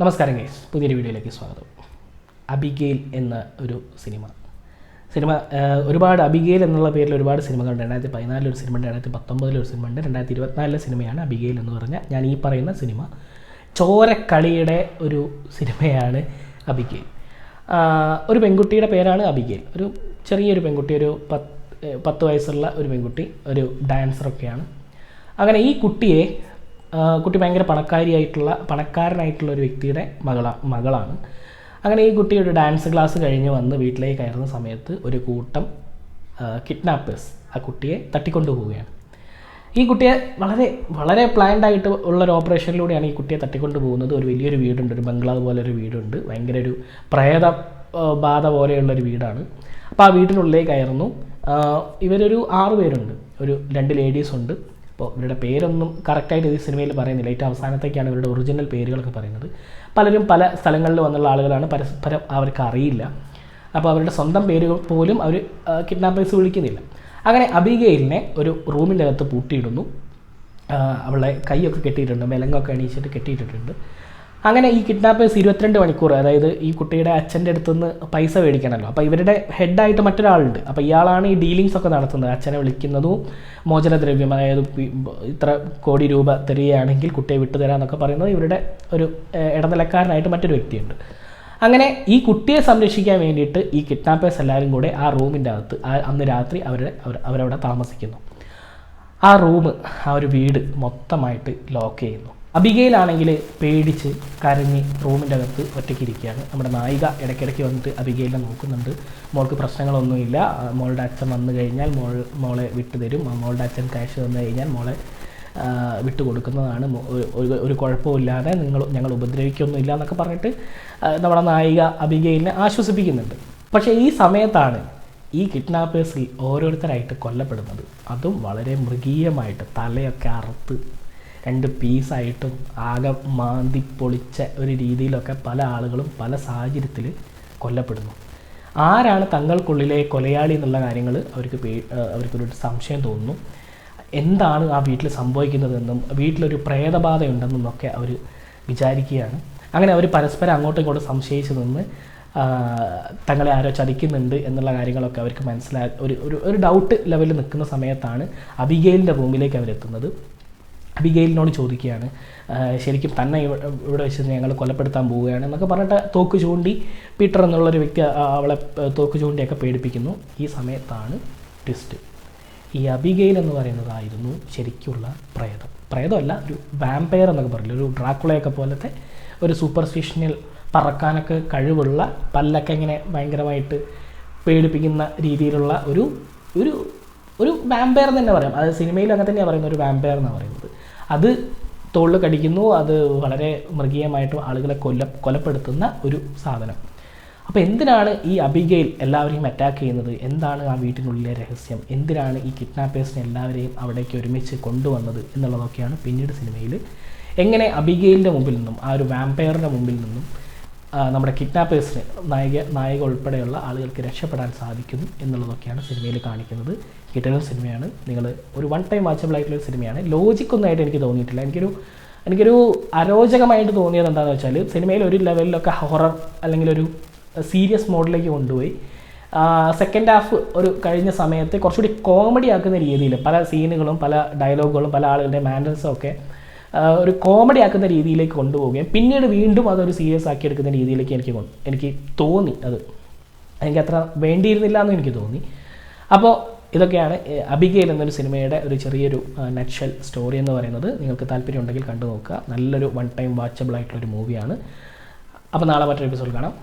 നമസ്കാരം ഗൈസ് പുതിയൊരു വീഡിയോയിലേക്ക് സ്വാഗതം. അബിഗെയിൽ എന്ന ഒരു സിനിമ. സിനിമ ഒരുപാട് അബിഗെയിൽ എന്നുള്ള പേരിൽ ഒരുപാട് സിനിമകളുണ്ട്. രണ്ടായിരത്തി പതിനാലിൽ ഒരു സിനിമ ഉണ്ട് രണ്ടായിരത്തി പത്തൊമ്പതിൽ ഒരു സിനിമ ഉണ്ട് രണ്ടായിരത്തി ഇരുപത്തിനാലിലെ സിനിമയാണ് അബിഗെയിൽ എന്ന് പറഞ്ഞാൽ ഞാൻ ഈ പറയുന്ന സിനിമ. ചോരക്കളിയുടെ ഒരു സിനിമയാണ് അബിഗെയിൽ. ഒരു പെൺകുട്ടിയുടെ പേരാണ് അബിഗെയിൽ. ഒരു ചെറിയൊരു പെൺകുട്ടി ഒരു പത്ത് പത്ത് വയസ്സുള്ള ഒരു പെൺകുട്ടി ഒരു ഡാൻസറൊക്കെയാണ് അങ്ങനെ ഈ കുട്ടിയെ കുട്ടി ഭയങ്കര പണക്കാരിയായിട്ടുള്ള പണക്കാരനായിട്ടുള്ള ഒരു വ്യക്തിയുടെ മകളാ മകളാണ്. അങ്ങനെ ഈ കുട്ടി ഒരു ഡാൻസ് ക്ലാസ് കഴിഞ്ഞ് വന്ന് വീട്ടിലേക്ക് കയറുന്ന സമയത്ത് ഒരു കൂട്ടം കിഡ്നാപ്പേഴ്സ് ആ കുട്ടിയെ തട്ടിക്കൊണ്ടു പോവുകയാണ്. ഈ കുട്ടിയെ വളരെ വളരെ പ്ലാൻഡ് ആയിട്ട് ഉള്ള ഒരു ഓപ്പറേഷനിലൂടെയാണ് ഈ കുട്ടിയെ തട്ടിക്കൊണ്ടു പോകുന്നത്. ഒരു വലിയൊരു വീടുണ്ട് ഒരു ബംഗ്ലാവ് പോലെ ഒരു വീടുണ്ട്. ഭയങ്കര ഒരു പ്രേത ബാധ പോലെയുള്ളൊരു വീടാണ്. അപ്പോൾ ആ വീട്ടിനുള്ളിലേക്ക് കയറുന്നു. ഇവരൊരു ആറ് പേരുണ്ട്. ഒരു രണ്ട് ലേഡീസ് ഉണ്ട്. അപ്പോൾ ഇവരുടെ പേരൊന്നും കറക്റ്റായിട്ട് ഈ സിനിമയിൽ പറയുന്നില്ല. ഏറ്റവും അവസാനത്തേക്കാണ് ഇവരുടെ ഒറിജിനൽ പേരുകളൊക്കെ പറയുന്നത്. പലരും പല സ്ഥലങ്ങളിൽ വന്നുള്ള ആളുകളാണ് പരസ്പരം അവർക്ക് അറിയില്ല. അപ്പോൾ അവരുടെ സ്വന്തം പേരുകൾ പോലും അവർ കിഡ്നാപ്പേഴ്സ് വിളിക്കുന്നില്ല. അങ്ങനെ അബിഗയിലിനെ ഒരു റൂമിന്റെ അകത്ത് പൂട്ടിയിടുന്നു അവളെ കൈയൊക്കെ കെട്ടിയിട്ടുണ്ട് മെലങ്ങൊക്കെ അണിയിച്ചിട്ട് കെട്ടിയിട്ടിട്ടുണ്ട്. അങ്ങനെ ഈ കിഡ്നാപ്പേഴ്സ് ഇരുപത്തിരണ്ട് മണിക്കൂർ അതായത് ഈ കുട്ടിയുടെ അച്ഛന്റെ അടുത്ത് നിന്ന് പൈസ മേടിക്കണമല്ലോ. അപ്പോൾ ഇവരുടെ ഹെഡായിട്ട് മറ്റൊരാളുണ്ട്. അപ്പോൾ ഇയാളാണ് ഈ ഡീലിങ്സ് ഒക്കെ നടത്തുന്നത്. അച്ഛനെ വിളിക്കുന്നതും മോചനദ്രവ്യം അതായത് ഇത്ര കോടി രൂപ തരികയാണെങ്കിൽ കുട്ടിയെ വിട്ടുതരാമെന്നൊക്കെ പറയുന്നത് ഇവരുടെ ഒരു ഇടനിലക്കാരനായിട്ട് മറ്റൊരു വ്യക്തിയുണ്ട്. അങ്ങനെ ഈ കുട്ടിയെ സംരക്ഷിക്കാൻ വേണ്ടിയിട്ട് ഈ കിഡ്നാപ്പേഴ്സ് എല്ലാവരും കൂടെ ആ റൂമിന്റെ അകത്ത് അന്ന് രാത്രി അവരുടെ അവരവിടെ താമസിക്കുന്നു. ആ റൂം ആ ഒരു വീട് മൊത്തമായിട്ട് ലോക്ക് ചെയ്യുന്നു. അബികയിലാണെങ്കിൽ പേടിച്ച് കരഞ്ഞ് റൂമിന്റെ അകത്ത് ഒറ്റയ്ക്ക് ഇരിക്കുകയാണ്. നമ്മുടെ നായിക ഇടയ്ക്കിടയ്ക്ക് വന്നിട്ട് അബികയിലെ നോക്കുന്നുണ്ട്. മോൾക്ക് പ്രശ്നങ്ങളൊന്നുമില്ല. മോളുടെ അച്ഛൻ വന്നു കഴിഞ്ഞാൽ മോൾ മോളെ വിട്ടുതരും മോളുടെ അച്ഛൻ ക്യാഷ് തന്നു കഴിഞ്ഞാൽ മോളെ വിട്ടുകൊടുക്കുന്നതാണ് വിട്ടു കൊടുക്കുന്നതാണ്. ഒരു കുഴപ്പമില്ലാതെ നിങ്ങൾ ഞങ്ങൾ ഉപദ്രവിക്കൊന്നുമില്ല എന്നൊക്കെ പറഞ്ഞിട്ട് നമ്മുടെ നായിക അബികയിലിനെ ആശ്വസിപ്പിക്കുന്നുണ്ട്. പക്ഷേ ഈ സമയത്താണ് ഈ കിഡ്നാപ്പേഴ്സിൽ ഓരോരുത്തരായിട്ട് കൊല്ലപ്പെടുന്നത്. അതും വളരെ മൃഗീയമായിട്ട് തലയൊക്കെ അറുത്ത് രണ്ട് പീസായിട്ടും ആകെ മാന്തി പൊളിച്ച ഒരു രീതിയിലൊക്കെ പല ആളുകളും പല സാഹചര്യത്തിൽ കൊല്ലപ്പെടുന്നു. ആരാണ് തങ്ങൾക്കുള്ളിലെ കൊലയാളി എന്നുള്ള കാര്യങ്ങൾ അവർക്ക് പേ അവർക്കൊരു സംശയം തോന്നുന്നു. എന്താണ് ആ വീട്ടിൽ സംഭവിക്കുന്നതെന്നും വീട്ടിലൊരു പ്രേതബാധയുണ്ടെന്നും ഒക്കെ അവർ വിചാരിക്കുകയാണ്. അങ്ങനെ അവർ പരസ്പരം അങ്ങോട്ടും ഇങ്ങോട്ടും സംശയിച്ചു നിന്ന് തങ്ങളെ ആരോ ചതിക്കുന്നുണ്ട് എന്നുള്ള കാര്യങ്ങളൊക്കെ അവർക്ക് മനസ്സിലാ ഒരു ഒരു ഡൗട്ട് ലെവലിൽ നിൽക്കുന്ന സമയത്താണ് അബിഗെയിലിന്റെ റൂമിലേക്ക് അവരെത്തുന്നത്. അബിഗെയിലിനോട് ചോദിക്കുകയാണ് ശരിക്കും തന്നെ ഇവിടെ വെച്ച് ഞങ്ങൾ കൊലപ്പെടുത്താൻ പോവുകയാണ് എന്നൊക്കെ പറഞ്ഞിട്ട് തോക്ക് ചൂണ്ടി പീറ്റർ എന്നുള്ളൊരു വ്യക്തി അവളെ തോക്ക് ചൂണ്ടിയൊക്കെ പേടിപ്പിക്കുന്നു. ഈ സമയത്താണ് ട്വിസ്റ്റ്. ഈ അബിഗെയിൽ എന്ന് പറയുന്നതായിരുന്നു ശരിക്കുള്ള പ്രേതം. പ്രേതമല്ല ഒരു വാമ്പയർ എന്നൊക്കെ പറയില്ല ഒരു ഡ്രാക്കുളയൊക്കെ പോലത്തെ ഒരു സൂപ്പർസ്റ്റിഷനിൽ പറക്കാനൊക്കെ കഴിവുള്ള പല്ലൊക്കെ ഇങ്ങനെ ഭയങ്കരമായിട്ട് പേടിപ്പിക്കുന്ന രീതിയിലുള്ള ഒരു ഒരു ഒരു വാമ്പയർ തന്നെ പറയാം. അത് സിനിമയിൽ അങ്ങനെ തന്നെയാണ് പറയുന്നത് ഒരു വാമ്പയർ എന്നാണ് പറയുന്നത്. അത് തോളിൽ കടിക്കുന്നു. അത് വളരെ മൃഗീയമായിട്ടും ആളുകളെ കൊല്ല കൊലപ്പെടുത്തുന്ന ഒരു സാധനം. അപ്പോൾ എന്തിനാണ് ഈ അബിഗയിൽ എല്ലാവരെയും അറ്റാക്ക് ചെയ്യുന്നത്? എന്താണ് ആ വീട്ടിനുള്ളിലെ രഹസ്യം? എന്തിനാണ് ഈ കിഡ്നാപ്പേഴ്സിനെ എല്ലാവരെയും അവിടേക്ക് ഒരുമിച്ച് കൊണ്ടുവന്നത് എന്നുള്ളതൊക്കെയാണ് പിന്നീട് സിനിമയിൽ എങ്ങനെ അബിഗയിലിന്റെ മുമ്പിൽ നിന്നും ആ ഒരു വാമ്പയറിന്റെ മുമ്പിൽ നിന്നും നമ്മുടെ കിഡ്നാപ്പേഴ്സിന് നായിക നായിക ഉൾപ്പെടെയുള്ള ആളുകൾക്ക് രക്ഷപ്പെടാൻ സാധിക്കുന്നു എന്നുള്ളതൊക്കെയാണ് സിനിമയിൽ കാണിക്കുന്നത്. കിട്ടുന്ന സിനിമയാണ്. നിങ്ങൾ ഒരു വൺ ടൈം വാച്ചബിൾ ആയിട്ടുള്ള സിനിമയാണ്. ലോജിക് ഒന്നായിട്ട് എനിക്ക് തോന്നിയിട്ടില്ല. എനിക്കൊരു എനിക്കൊരു അരോചകമായിട്ട് തോന്നിയത് എന്താണെന്ന് വെച്ചാൽ സിനിമയിൽ ഒരു ലെവലിലൊക്കെ ഹൊറർ അല്ലെങ്കിൽ ഒരു സീരിയസ് മോഡിലേക്ക് കൊണ്ടുപോയി. സെക്കൻഡ് ഹാഫ് ഒരു കഴിഞ്ഞ സമയത്ത് കുറച്ചുകൂടി കോമഡി ആക്കുന്ന രീതിയിൽ പല സീനുകളും പല ഡയലോഗുകളും പല ആളുകളുടെ മാനേഴ്സും ഒക്കെ ഒരു കോമഡി ആക്കുന്ന രീതിയിലേക്ക് കൊണ്ടുപോവുകയും പിന്നീട് വീണ്ടും അതൊരു സീരിയസ് ആക്കി എടുക്കുന്ന രീതിയിലേക്ക് എനിക്ക് എനിക്ക് തോന്നി അത്. എനിക്ക് അത്ര വേണ്ടിയിരുന്നില്ല എന്ന് എനിക്ക് തോന്നി. അപ്പോൾ ഇതൊക്കെയാണ് ഏഹ്, എന്നൊരു സിനിമയുടെ ഒരു ചെറിയൊരു നക്ഷൽ സ്റ്റോറി എന്ന് പറയുന്നത്. നിങ്ങൾക്ക് താല്പര്യം ഉണ്ടെങ്കിൽ കണ്ടു നോക്കുക നല്ലൊരു വൺ ടൈം വാച്ചബിൾ ആയിട്ടുള്ള ഒരു മൂവിയാണ് അപ്പോൾ നാളെ മറ്റൊരു എപ്പിസോഡ് കാണാം.